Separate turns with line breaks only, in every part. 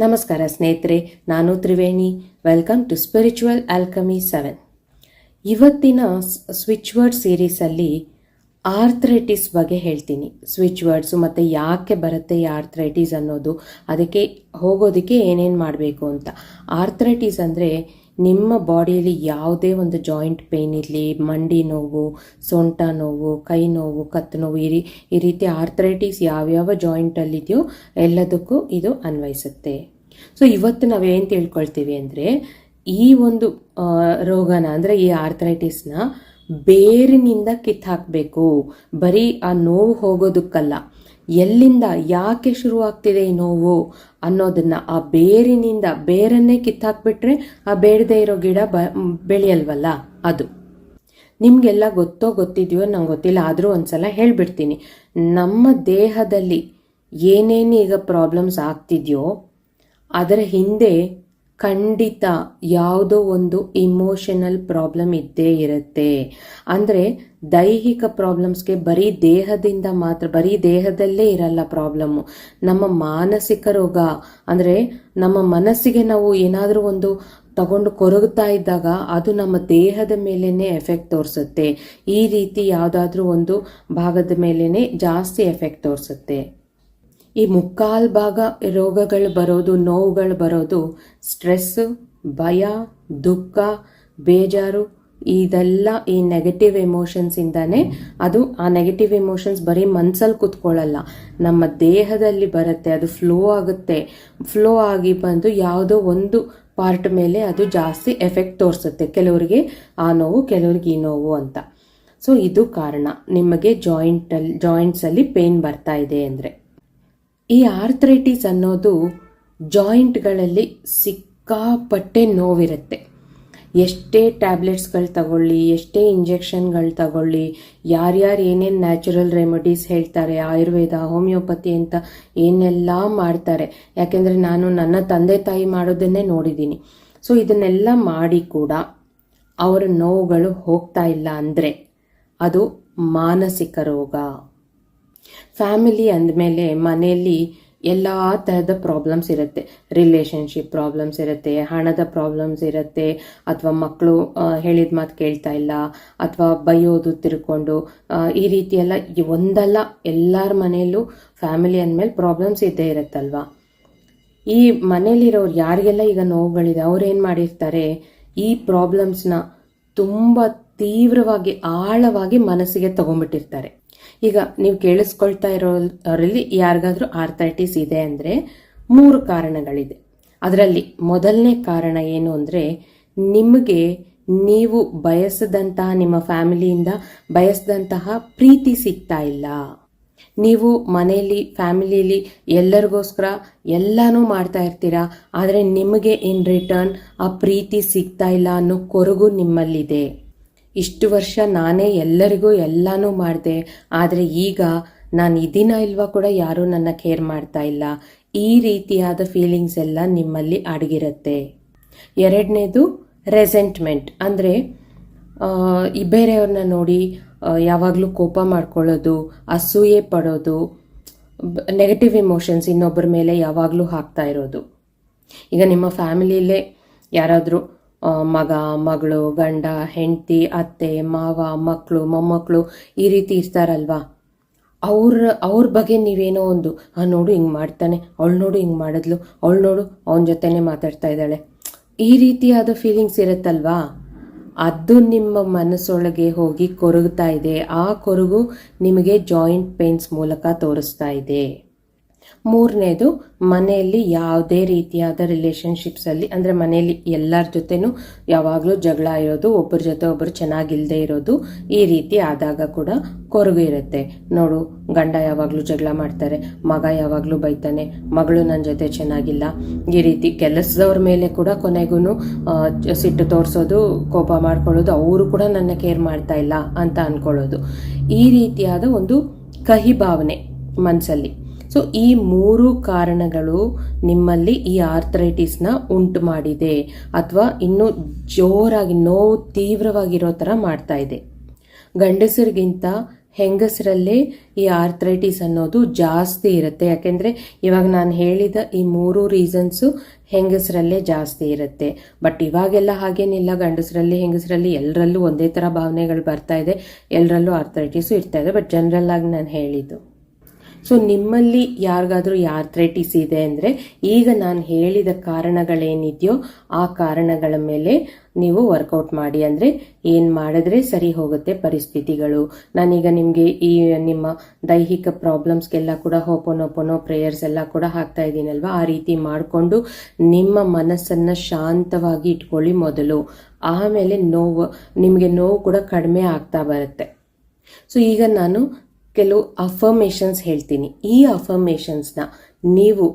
ನಮಸ್ಕಾರ ಸ್ನೇಹಿತರೆ ನಾನು Triveni. Welcome to spiritual alchemy seven ಇವತ್ತಿನ ಸ್ವಿಚ್ ವರ್ಡ್ ಸೀರೀಸಲ್ಲಿ ಆರ್ಥ್ರೈಟಿಸ್ ಬಗ್ಗೆ ಹೇಳ್ತೀನಿ. ಸ್ವಿಚ್ ವರ್ಡ್ಸು ಮತ್ತು ಯಾಕೆ ಬರುತ್ತೆ ಈ ಆರ್ಥ್ರೈಟಿಸ್ ಅನ್ನೋದು, ಅದಕ್ಕೆ ಹೋಗೋದಕ್ಕೆ ಏನೇನು ಮಾಡಬೇಕು ಅಂತ. ಆರ್ಥ್ರೈಟಿಸ್ ಅಂದರೆ ನಿಮ್ಮ ಬಾಡಿಯಲ್ಲಿ ಯಾವುದೇ ಒಂದು ಜಾಯಿಂಟ್ ಪೇಯ್ನ್ ಇರಲಿ, ಮಂಡಿ ನೋವು, ಸೊಂಟ ನೋವು, ಕೈ ನೋವು ಕತ್ತು ನೋವು, ಈ ರೀ, ಈ ರೀತಿ ಆರ್ಥ್ರೈಟಿಸ್ ಯಾವ್ಯಾವ ಜಾಯಿಂಟಲ್ಲಿದೆಯೋ ಎಲ್ಲದಕ್ಕೂ ಇದು ಅನ್ವಯಿಸುತ್ತೆ. ಸೊ ಇವತ್ತು ನಾವೇನು ತಿಳ್ಕೊಳ್ತೀವಿ ಅಂದರೆ, ಈ ಒಂದು ರೋಗನ, ಅಂದರೆ ಈ ಆರ್ಥ್ರೈಟಿಸ್ನ ಬೇರಿನಿಂದ ಕಿತ್ತಾಕಬೇಕು. ಬರೀ ಆ ನೋವು ಹೋಗೋದಕ್ಕಲ್ಲ. ಎಲ್ಲಿಂದ ಯಾಕೆ ಶುರುವಾಗ್ತಿದೆ ಈ ನೋವು ಅನ್ನೋದನ್ನ ಆ ಬೇರಿನಿಂದ, ಬೇರನ್ನೇ ಕಿತ್ತಾಕ್ಬಿಟ್ರೆ ಆ ಬೇಡದೇ ಇರೋ ಗಿಡ ಬ, ಬೆಳೆಯಲ್ವಲ್ಲ? ಅದು. ನಿಮಗೆಲ್ಲ ಗೊತ್ತೋ ಗೊತ್ತಿದೆಯೋ ನಂಗೆ ಗೊತ್ತಿಲ್ಲ, ಆದರೂ ಒಂದ್ಸಲ ಹೇಳ್ಬಿಡ್ತೀನಿ. ನಮ್ಮ ದೇಹದಲ್ಲಿ ಏನೇನು ಈಗ ಪ್ರಾಬ್ಲಮ್ಸ್ ಆಗ್ತಿದೆಯೋ, ಅದರ ಹಿಂದೆ ಖಂಡಿತ ಯಾವುದೋ ಒಂದು ಇಮೋಷನಲ್ ಪ್ರಾಬ್ಲಮ್ ಇದ್ದೇ ಇರುತ್ತೆ. ಅಂದರೆ ದೈಹಿಕ ಪ್ರಾಬ್ಲಮ್ಸ್ಗೆ ಬರೀ ದೇಹದಿಂದ ಮಾತ್ರ, ಬರೀ ದೇಹದಲ್ಲೇ ಇರಲ್ಲ ಪ್ರಾಬ್ಲಮ್ಮು ನಮ್ಮ ಮಾನಸಿಕ ರೋಗ, ಅಂದರೆ ನಮ್ಮ ಮನಸ್ಸಿಗೆ ನಾವು ಏನಾದರೂ ಒಂದು ತಗೊಂಡು ಕೊರಗುತ್ತಾ ಇದ್ದಾಗ ಅದು ನಮ್ಮ ದೇಹದ ಮೇಲೇ ಎಫೆಕ್ಟ್ ತೋರಿಸುತ್ತೆ. ಈ ರೀತಿ ಯಾವುದಾದ್ರೂ ಒಂದು ಭಾಗದ ಮೇಲೇ ಜಾಸ್ತಿ ಎಫೆಕ್ಟ್ ತೋರಿಸುತ್ತೆ. ಈ ಮುಕ್ಕಾಲ್ ಭಾಗ ರೋಗಗಳು ಬರೋದು, ನೋವುಗಳು ಬರೋದು ಸ್ಟ್ರೆಸ್ಸು ಭಯ, ದುಃಖ, ಬೇಜಾರು, ಇದೆಲ್ಲ ಈ ನೆಗೆಟಿವ್ ಎಮೋಷನ್ಸಿಂದಾನೇ ಅದು ಆ ನೆಗೆಟಿವ್ ಎಮೋಷನ್ಸ್ ಬರೀ ಮನ್ಸಲ್ಲಿ ಕುತ್ಕೊಳ್ಳಲ್ಲ. ನಮ್ಮ ದೇಹದಲ್ಲಿ ಬರುತ್ತೆ, ಅದು ಫ್ಲೋ ಆಗುತ್ತೆ. ಫ್ಲೋ ಆಗಿ ಬಂದು ಯಾವುದೋ ಒಂದು ಪಾರ್ಟ್ ಮೇಲೆ ಅದು ಜಾಸ್ತಿ ಎಫೆಕ್ಟ್ ತೋರಿಸುತ್ತೆ. ಕೆಲವರಿಗೆ ಆ ನೋವು, ಕೆಲವ್ರಿಗೆ ಈ ನೋವು ಅಂತ. ಸೊ ಇದು ಕಾರಣ. ನಿಮಗೆ ಜಾಯಿಂಟಲ್ಲಿ ಜಾಯಿಂಟ್ಸಲ್ಲಿ ಪೇನ್ ಬರ್ತಾ ಇದೆ ಅಂದರೆ. ಈ ಆರ್ಥ್ರೈಟಿಸ್ ಅನ್ನೋದು ಜಾಯಿಂಟ್ಗಳಲ್ಲಿ ಸಿಕ್ಕಾಪಟ್ಟೆ ನೋವಿರುತ್ತೆ. ಎಷ್ಟೇ ಟ್ಯಾಬ್ಲೆಟ್ಸ್ಗಳು ತಗೊಳ್ಳಿ, ಎಷ್ಟೇ ಇಂಜೆಕ್ಷನ್ಗಳು ತಗೊಳ್ಳಿ, ಯಾರ್ಯಾರು ಏನೇನು ನ್ಯಾಚುರಲ್ ರೆಮಿಡೀಸ್ ಹೇಳ್ತಾರೆ, ಆಯುರ್ವೇದ ಹೋಮಿಯೋಪತಿ ಅಂತ ಏನೆಲ್ಲ ಮಾಡ್ತಾರೆ. ಯಾಕೆಂದರೆ ನಾನು ನನ್ನ ತಂದೆ ತಾಯಿ ಮಾಡೋದನ್ನೇ ನೋಡಿದ್ದೀನಿ. ಸೊ ಇದನ್ನೆಲ್ಲ ಮಾಡಿ ಕೂಡ ಅವರ ನೋವುಗಳು ಹೋಗ್ತಾ ಇಲ್ಲ ಅಂದರೆ ಅದು ಮಾನಸಿಕ ರೋಗ. ಫ್ಯಾಮಿಲಿ ಅಂದಮೇಲೆ ಮನೆಯಲ್ಲಿ ಎಲ್ಲ ಥರದ ಪ್ರಾಬ್ಲಮ್ಸ್ ಇರುತ್ತೆ. ರಿಲೇಷನ್ಶಿಪ್ ಪ್ರಾಬ್ಲಮ್ಸ್ ಇರುತ್ತೆ, ಹಣದ ಪ್ರಾಬ್ಲಮ್ಸ್ ಇರುತ್ತೆ, ಅಥವಾ ಮಕ್ಕಳು ಹೇಳಿದ ಮಾತು ಕೇಳ್ತಾ ಇಲ್ಲ, ಅಥವಾ ಬೈಯೋದು ತಿರ್ಕೊಂಡು ಈ ರೀತಿ ಎಲ್ಲ ಒಂದಲ್ಲ ಎಲ್ಲರ ಮನೆಯಲ್ಲೂ ಫ್ಯಾಮಿಲಿ ಅಂದಮೇಲೆ ಪ್ರಾಬ್ಲಮ್ಸ್ ಇದ್ದೇ ಇರುತ್ತಲ್ವಾ? ಈ ಮನೇಲಿರೋರು ಯಾರಿಗೆಲ್ಲ ಈಗ ನೋವುಗಳಿದೆ, ಅವ್ರೇನು ಮಾಡಿರ್ತಾರೆ? ಈ ಪ್ರಾಬ್ಲಮ್ಸ್ನ ತುಂಬ ತೀವ್ರವಾಗಿ, ಆಳವಾಗಿ ಮನಸ್ಸಿಗೆ ತಗೊಂಡ್ಬಿಟ್ಟಿರ್ತಾರೆ ಈಗ ನೀವು ಕೇಳಿಸ್ಕೊಳ್ತಾ ಇರೋರಲ್ಲಿ ಯಾರಿಗಾದ್ರೂ ಆರ್ಥೈಟಿಸ್ ಇದೆ ಅಂದರೆ ಮೂರು ಕಾರಣಗಳಿದೆ. ಅದರಲ್ಲಿ ಮೊದಲನೇ ಕಾರಣ ಏನು ಅಂದರೆ ನಿಮಗೆ ನೀವು ಬಯಸದಂತಹ, ನಿಮ್ಮ ಫ್ಯಾಮಿಲಿಯಿಂದ ಬಯಸದಂತಹ ಪ್ರೀತಿ ಸಿಗ್ತಾ ಇಲ್ಲ. ನೀವು ಮನೆಯಲ್ಲಿ, ಫ್ಯಾಮಿಲಿಯಲ್ಲಿ ಎಲ್ಲರಿಗೋಸ್ಕರ ಎಲ್ಲನೂ ಮಾಡ್ತಾ ಇರ್ತೀರಾ, ಆದರೆ ನಿಮಗೆ ಇನ್ ರಿಟರ್ನ್ ಆ ಪ್ರೀತಿ ಸಿಗ್ತಾ ಇಲ್ಲ ಅನ್ನೋ ಕೊರಗು ನಿಮ್ಮಲ್ಲಿದೆ. ಇಷ್ಟು ವರ್ಷ ನಾನೇ ಎಲ್ಲರಿಗೂ ಎಲ್ಲನೂ ಮಾಡಿದೆ, ಆದರೆ ಈಗ ನಾನು ಇದೀನ ಇಲ್ವಾ ಕೂಡ ಯಾರೂ ನನ್ನ ಕೇರ್ ಮಾಡ್ತಾ ಇಲ್ಲ. ಈ ರೀತಿಯಾದ ಫೀಲಿಂಗ್ಸ್ ಎಲ್ಲ ನಿಮ್ಮಲ್ಲಿ ಅಡಗಿರುತ್ತೆ. ಎರಡನೇದು ರೆಸೆಂಟ್ಮೆಂಟ್ ಅಂದರೆ ಬೇರೆಯವ್ರನ್ನ ನೋಡಿ ಯಾವಾಗಲೂ ಕೋಪ ಮಾಡ್ಕೊಳ್ಳೋದು, ಅಸೂಯೆ ಪಡೋದು ನೆಗೆಟಿವ್ ಇಮೋಷನ್ಸ್ ಇನ್ನೊಬ್ಬರ ಮೇಲೆ ಯಾವಾಗಲೂ ಹಾಕ್ತಾ ಇರೋದು. ಈಗ ನಿಮ್ಮ ಫ್ಯಾಮಿಲಿಯಲ್ಲೇ ಯಾರಾದರೂ ಮಗ, ಮಗಳು, ಗಂಡ, ಹೆಂಡತಿ, ಅತ್ತೆ, ಮಾವ ಮಕ್ಕಳು ಮೊಮ್ಮಕ್ಕಳು ಈ ರೀತಿ ಇರ್ತಾರಲ್ವಾ? ಅವ್ರ ಅವ್ರ ಬಗ್ಗೆ ನೀವೇನೋ ಒಂದು, ಆ, ನೋಡು ಹಿಂಗೆ ಮಾಡ್ತಾನೆ, ಅವಳು ನೋಡು ಹಿಂಗೆ ಮಾಡಿದ್ಲು, ಅವಳು ನೋಡು ಅವನ ಜೊತೆನೇ ಮಾತಾಡ್ತಾ ಇದ್ದಾಳೆ. ಈ ರೀತಿಯಾದ ಫೀಲಿಂಗ್ಸ್ ಇರುತ್ತಲ್ವಾ? ಅದು ನಿಮ್ಮ ಮನಸ್ಸೊಳಗೆ ಹೋಗಿ ಕೊರಗ್ತಾ ಇದೆ. ಆ ಕೊರಗು ನಿಮಗೆ ಜಾಯಿಂಟ್ ಪೇನ್ಸ್ ಮೂಲಕ ತೋರಿಸ್ತಾ ಇದೆ. ಮೂರನೇದು, ಮನೆಯಲ್ಲಿ ಯಾವುದೇ ರೀತಿಯಾದ ರಿಲೇಷನ್ಶಿಪ್ಸಲ್ಲಿ ಅಂದರೆ ಮನೆಯಲ್ಲಿ ಎಲ್ಲರ ಜೊತೆನೂ ಯಾವಾಗಲೂ ಜಗಳ ಇರೋದು ಒಬ್ಬರ ಜೊತೆ ಒಬ್ಬರು ಚೆನ್ನಾಗಿಲ್ಲದೆ ಇರೋದು, ಈ ರೀತಿ ಆದಾಗ ಕೂಡ ಕೊರಗು ಇರುತ್ತೆ. ನೋಡು, ಗಂಡ ಯಾವಾಗಲೂ ಜಗಳ ಮಾಡ್ತಾರೆ, ಮಗ ಯಾವಾಗಲೂ ಬೈತಾನೆ, ಮಗಳು ನನ್ನ ಜೊತೆ ಚೆನ್ನಾಗಿಲ್ಲ. ಈ ರೀತಿ ಕೆಲಸದವ್ರ ಮೇಲೆ ಕೂಡ ಕೊನೆಗೂ ಸಿಟ್ಟು ತೋರಿಸೋದು, ಕೋಪ ಮಾಡ್ಕೊಳ್ಳೋದು, ಅವರು ಕೂಡ ನನ್ನ ಕೇರ್ ಮಾಡ್ತಾ ಇಲ್ಲ ಅಂತ ಅನ್ಕೊಳ್ಳೋದು. ಈ ರೀತಿಯಾದ ಒಂದು ಕಹಿ ಭಾವನೆ ಮನಸ್ಸಲ್ಲಿ ಸೊ ಈ ಮೂರು ಕಾರಣಗಳು ನಿಮ್ಮಲ್ಲಿ ಈ ಆರ್ಥರೈಟಿಸ್ನ ಉಂಟು ಮಾಡಿದೆ ಅಥವಾ ಇನ್ನೂ ಜೋರಾಗಿ ನೋವು ತೀವ್ರವಾಗಿರೋ ಥರ ಮಾಡ್ತಾ ಇದೆ. ಗಂಡಸರಿಗಿಂತ ಹೆಂಗಸರಲ್ಲೇ ಈ ಆರ್ಥರೈಟಿಸ್ ಅನ್ನೋದು ಜಾಸ್ತಿ ಇರುತ್ತೆ. ಯಾಕೆಂದರೆ ಇವಾಗ ನಾನು ಹೇಳಿದ ಈ ಮೂರು ರೀಸನ್ಸು ಹೆಂಗಸರಲ್ಲೇ ಜಾಸ್ತಿ ಇರುತ್ತೆ. ಬಟ್ ಇವಾಗೆಲ್ಲ ಹಾಗೇನಿಲ್ಲ. ಗಂಡಸರಲ್ಲಿ, ಹೆಂಗಸರಲ್ಲಿ ಎಲ್ಲರಲ್ಲೂ ಒಂದೇ ಥರ ಭಾವನೆಗಳು ಬರ್ತಾ ಇದೆ. ಎಲ್ಲರಲ್ಲೂ ಆರ್ಥರೈಟಿಸ್ ಇರ್ತಾ ಇದೆ. ಬಟ್ ಜನರಲ್ ಆಗಿ ನಾನು ಹೇಳಿದ್ದು ಸೊ ನಿಮ್ಮಲ್ಲಿ ಯಾರಿಗಾದ್ರೂ ಯಾರ್ಥ್ರೈಟಿಸ್ ಇದೆ ಅಂದರೆ ಈಗ ನಾನು ಹೇಳಿದ ಕಾರಣಗಳೇನಿದೆಯೋ ಆ ಕಾರಣಗಳ ಮೇಲೆ ನೀವು ವರ್ಕೌಟ್ ಮಾಡಿ. ಅಂದರೆ ಏನು ಮಾಡಿದ್ರೆ ಸರಿ ಹೋಗುತ್ತೆ ಪರಿಸ್ಥಿತಿಗಳು. ನಾನೀಗ ನಿಮಗೆ ಈ ನಿಮ್ಮ ದೈಹಿಕ ಪ್ರಾಬ್ಲಮ್ಸ್ಗೆಲ್ಲ ಕೂಡ ಹೋಪೋನೋಪೋನೋ ಪ್ರೇಯರ್ಸ್ ಎಲ್ಲ ಕೂಡ ಹಾಕ್ತಾ ಇದ್ದೀನಲ್ವ? ಆ ರೀತಿ ಮಾಡಿಕೊಂಡು ನಿಮ್ಮ ಮನಸ್ಸನ್ನು ಶಾಂತವಾಗಿ ಇಟ್ಕೊಳ್ಳಿ ಮೊದಲು. ಆಮೇಲೆ ನೋವು, ನಿಮಗೆ ನೋವು ಕೂಡ ಕಡಿಮೆ ಆಗ್ತಾ ಬರುತ್ತೆ. ಸೊ ಈಗ ನಾನು ಕೆಲವು ಅಫರ್ಮೇಷನ್ಸ್ ಹೇಳ್ತೀನಿ. ಈ ಅಫರ್ಮೇಷನ್ಸ್ನ ನೀವು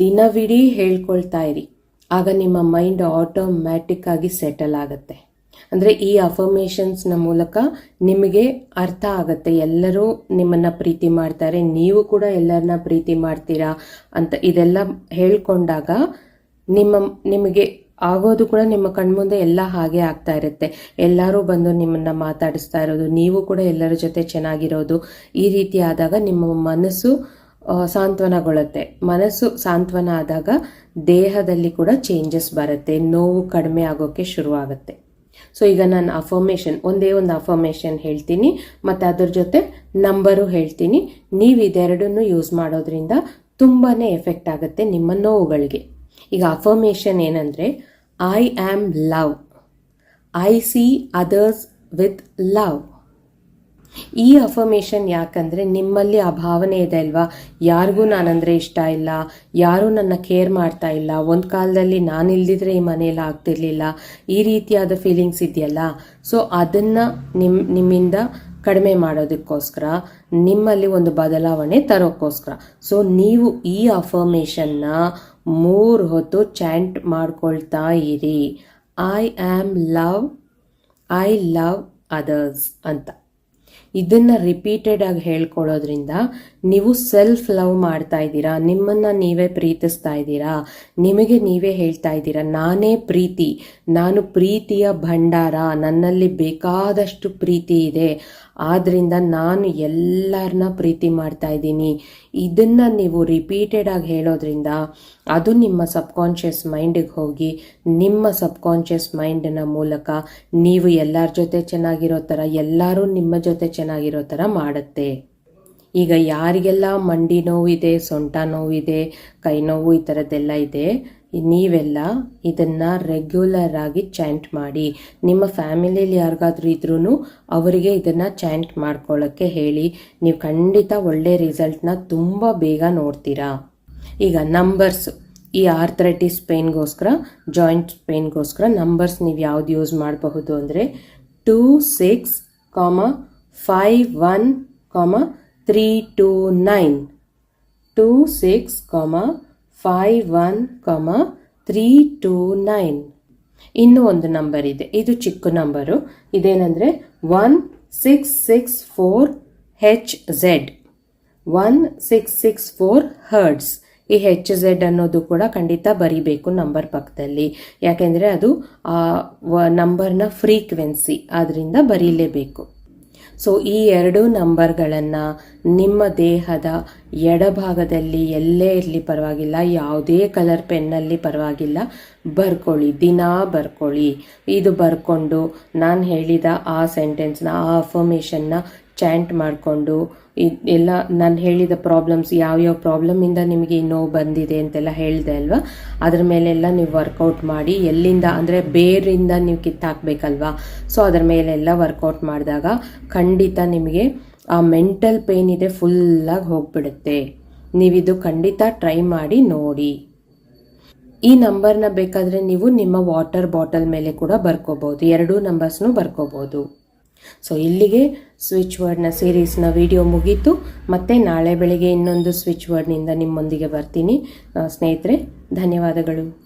ದಿನವಿಡೀ ಹೇಳ್ಕೊಳ್ತಾ ಇರಿ. ಆಗ ನಿಮ್ಮ ಮೈಂಡ್ ಆಟೋಮ್ಯಾಟಿಕ್ ಆಗಿ ಸೆಟಲ್ ಆಗುತ್ತೆ. ಅಂದರೆ ಈ ಅಫರ್ಮೇಷನ್ಸ್ನ ಮೂಲಕ ನಿಮಗೆ ಅರ್ಥ ಆಗುತ್ತೆ. ಎಲ್ಲರೂ ನಿಮ್ಮನ್ನು ಪ್ರೀತಿ ಮಾಡ್ತಾರೆ. ನೀವು ಕೂಡ ಎಲ್ಲರನ್ನ ಪ್ರೀತಿ ಮಾಡ್ತೀರಾ ಅಂತ ಇದೆಲ್ಲ ಹೇಳ್ಕೊಂಡಾಗ ನಿಮ್ಮ, ನಿಮಗೆ ಆಗೋದು ಕೂಡ ನಿಮ್ಮ ಕಣ್ಮುಂದೆ ಎಲ್ಲ ಹಾಗೆ ಆಗ್ತಾ ಇರುತ್ತೆ. ಎಲ್ಲರೂ ಬಂದು ನಿಮ್ಮನ್ನ ಮಾತಾಡಿಸ್ತಾ ಇರೋದು, ನೀವು ಕೂಡ ಎಲ್ಲರ ಜೊತೆ ಚೆನ್ನಾಗಿರೋದು ಈ ರೀತಿ ಆದಾಗ ನಿಮ್ಮ ಮನಸ್ಸು ಸಾಂತ್ವನಗೊಳ್ಳುತ್ತೆ. ಮನಸ್ಸು ಸಾಂತ್ವನ ಆದಾಗ ದೇಹದಲ್ಲಿ ಕೂಡ ಚೇಂಜಸ್ ಬರುತ್ತೆ, ನೋವು ಕಡಿಮೆ ಆಗೋಕ್ಕೆ ಶುರುವಾಗುತ್ತೆ. ಸೊ ಈಗ ನಾನು ಅಫರ್ಮೇಷನ್ ಒಂದೇ ಒಂದು ಅಫರ್ಮೇಷನ್ ಹೇಳ್ತೀನಿ, ಮತ್ತು ಅದ್ರ ಜೊತೆ ನಂಬರು ಹೇಳ್ತೀನಿ. ನೀವು ಇದೆರಡನ್ನು ಯೂಸ್ ಮಾಡೋದ್ರಿಂದ ತುಂಬಾ ಎಫೆಕ್ಟ್ ಆಗುತ್ತೆ ನಿಮ್ಮ ನೋವುಗಳಿಗೆ. ಈಗ ಅಫರ್ಮೇಷನ್ ಏನಂದರೆ I am love I see others with love ಈ ಅಫರ್ಮೇಷನ್ ಯಾಕಂದರೆ ನಿಮ್ಮಲ್ಲಿ ಆ ಭಾವನೆ ಇದೆ ಅಲ್ವಾ? ಯಾರಿಗೂ ನಾನಂದರೆ ಇಷ್ಟ ಇಲ್ಲ. ಯಾರೂ ನನ್ನ ಕೇರ್ ಮಾಡ್ತಾ ಇಲ್ಲ. ಒಂದು ಕಾಲದಲ್ಲಿ ನಾನು ಇಲ್ದಿದ್ರೆ ಈ ಮನೆಯಲ್ಲಿ ಆಗ್ತಿರ್ಲಿಲ್ಲ. ಈ ರೀತಿಯಾದ ಫೀಲಿಂಗ್ಸ್ ಇದೆಯಲ್ಲ? ಸೊ ಅದನ್ನು ನಿಮ್ಮ ನಿಮ್ಮಿಂದ ಕಡಿಮೆ ಮಾಡೋದಕ್ಕೋಸ್ಕರ, ನಿಮ್ಮಲ್ಲಿ ಒಂದು ಬದಲಾವಣೆ ತರೋಕ್ಕೋಸ್ಕರ. ಸೊ ನೀವು ಈ ಅಫರ್ಮೇಷನ್ನ ಮೂರು ಹೊತ್ತು ಚಾಂಟ್ ಮಾಡ್ಕೊಳ್ತಾ ಇರಿ. I am love I love others ಅಂತ. ಇದನ್ನು ರಿಪೀಟೆಡ್ ಆಗಿ ಹೇಳ್ಕೊಳ್ಳೋದ್ರಿಂದ ನೀವು ಸೆಲ್ಫ್ ಲವ್ ಮಾಡ್ತಾ ಇದ್ದೀರಾ, ನಿಮ್ಮನ್ನು ನೀವೇ ಪ್ರೀತಿಸ್ತಾ ಇದ್ದೀರಾ, ನಿಮಗೆ ನೀವೇ ಹೇಳ್ತಾ ಇದ್ದೀರಾ, ನಾನೇ ಪ್ರೀತಿ, ನಾನು ಪ್ರೀತಿಯ ಭಂಡಾರ, ನನ್ನಲ್ಲಿ ಬೇಕಾದಷ್ಟು ಪ್ರೀತಿ ಇದೆ ಆದ್ದರಿಂದ ನಾನು ಎಲ್ಲರನ್ನ ಪ್ರೀತಿ ಮಾಡ್ತಾ ಇದ್ದೀನಿ. ಇದನ್ನು ನೀವು ರಿಪೀಟೆಡ್ ಆಗಿ ಹೇಳೋದ್ರಿಂದ ಅದು ನಿಮ್ಮ ಸಬ್ಕಾನ್ಷಿಯಸ್ ಮೈಂಡಿಗೆ ಹೋಗಿ, ನಿಮ್ಮ ಸಬ್ಕಾನ್ಷಿಯಸ್ ಮೈಂಡಿನ ಮೂಲಕ ನೀವು ಎಲ್ಲರ ಜೊತೆ ಚೆನ್ನಾಗಿರೋ ಥರ ಎಲ್ಲರೂ ನಿಮ್ಮ ಜೊತೆ ಚೆನ್ನಾಗಿರೋ ಥರ ಮಾಡುತ್ತೆ. ಈಗ ಯಾರಿಗೆಲ್ಲ ಮಂಡಿ ನೋವಿದೆ, ಸೊಂಟ ನೋವಿದೆ, ಕೈ ನೋವು ಈ ಥರದ್ದೆಲ್ಲ ಇದೆ ನೀವೆಲ್ಲ ಇದನ್ನು ರೆಗ್ಯುಲರ್ ಆಗಿ ಚಾಂಟ್ ಮಾಡಿ. ನಿಮ್ಮ ಫ್ಯಾಮಿಲಿಯಲ್ಲಿ ಯಾರಿಗಾದ್ರೂ ಇದ್ರೂ ಅವರಿಗೆ ಇದನ್ನು ಚಾಂಟ್ ಮಾಡ್ಕೊಳ್ಳೋಕ್ಕೆ ಹೇಳಿ. ನೀವು ಖಂಡಿತ ಒಳ್ಳೆ ರಿಸಲ್ಟ್ನ ತುಂಬ ಬೇಗ ನೋಡ್ತೀರಾ. ಈಗ ನಂಬರ್ಸ್ ಈ ಆರ್ಥ್ರೈಟಿಸ್ ಪೇನ್ಗೋಸ್ಕರ ಜಾಯಿಂಟ್ ಪೇನ್ಗೋಸ್ಕರ ನಂಬರ್ಸ್ ನೀವು ಯಾವ್ದು ಯೂಸ್ ಮಾಡಬಹುದು ಅಂದರೆ two six comma five one comma three two nine two six comma five one comma three two nine ಇನ್ನೂ ಒಂದು ನಂಬರ್ ಇದೆ. ಇದು ಚಿಕ್ಕ number ಇದೇನೆಂದರೆ one six six four H Z one six six four hertz ಈ H Z ಅನ್ನೋದು ಕೂಡ ಖಂಡಿತ ಬರಿಬೇಕು ನಂಬರ್ ಪಕ್ಕದಲ್ಲಿ. ಯಾಕೆಂದರೆ ಅದು ನಂಬರ್ನ ಫ್ರೀಕ್ವೆನ್ಸಿ ಆದ್ದರಿಂದ ಬರೀಲೇಬೇಕು. ಸೊ ಈ ಎರಡು ನಂಬರ್ಗಳನ್ನು ನಿಮ್ಮ ದೇಹದ ಎಡಭಾಗದಲ್ಲಿ ಎಲ್ಲೇ ಇರಲಿ ಪರವಾಗಿಲ್ಲ, ಯಾವುದೇ ಕಲರ್ ಪೆನ್ನಲ್ಲಿ ಪರವಾಗಿಲ್ಲ, ಬರ್ಕೊಳ್ಳಿ, ದಿನ ಬರ್ಕೊಳ್ಳಿ. ಇದು ಬರ್ಕೊಂಡು ನಾನು ಹೇಳಿದ ಆ ಸೆಂಟೆನ್ಸ್ನ ಆ ಅಫರ್ಮೇಷನ್ನ ಚಾಂಟ್ ಮಾಡಿಕೊಂಡು ಎಲ್ಲ ನಾನು ಹೇಳಿದ ಪ್ರಾಬ್ಲಮ್ಸ್ ಯಾವ್ಯಾವ ಪ್ರಾಬ್ಲಮಿಂದ ನಿಮಗೆ ಈ ನೋವು ಬಂದಿದೆ ಅಂತೆಲ್ಲ ಹೇಳಿದೆ ಅಲ್ವಾ? ಅದ್ರ ಮೇಲೆಲ್ಲ ನೀವು ವರ್ಕೌಟ್ ಮಾಡಿ ಎಲ್ಲಿಂದ ಅಂದರೆ ಬೇರಿಂದ ನೀವು ಕಿತ್ತಾಕ್ಬೇಕಲ್ವಾ? ಸೊ ಅದ್ರ ಮೇಲೆಲ್ಲ ವರ್ಕೌಟ್ ಮಾಡಿದಾಗ ಖಂಡಿತ ನಿಮಗೆ ಆ ಮೆಂಟಲ್ ಪೇನ್ ಇದೆ ಫುಲ್ಲಾಗಿ ಹೋಗ್ಬಿಡುತ್ತೆ. ನೀವಿದು ಖಂಡಿತ ಟ್ರೈ ಮಾಡಿ ನೋಡಿ. ಈ ನಂಬರ್ನ ಬೇಕಾದರೆ ನೀವು ನಿಮ್ಮ ವಾಟರ್ ಬಾಟಲ್ ಮೇಲೆ ಕೂಡ ಬರ್ಕೋಬೋದು. ಎರಡೂ ನಂಬರ್ಸ್ನು ಬರ್ಕೋಬೋದು. ಸೊ ಇಲ್ಲಿಗೆ ಸ್ವಿಚ್ ವರ್ಡ್ನ ಸೀರೀಸ್ನ ವಿಡಿಯೋ ಮುಗೀತು. ಮತ್ತೆ ನಾಳೆ ಬೆಳಿಗ್ಗೆ ಇನ್ನೊಂದು ಸ್ವಿಚ್ ವರ್ಡ್ನಿಂದ ನಿಮ್ಮೊಂದಿಗೆ ಬರ್ತೀನಿ. ಸ್ನೇಹಿತರೆ, ಧನ್ಯವಾದಗಳು.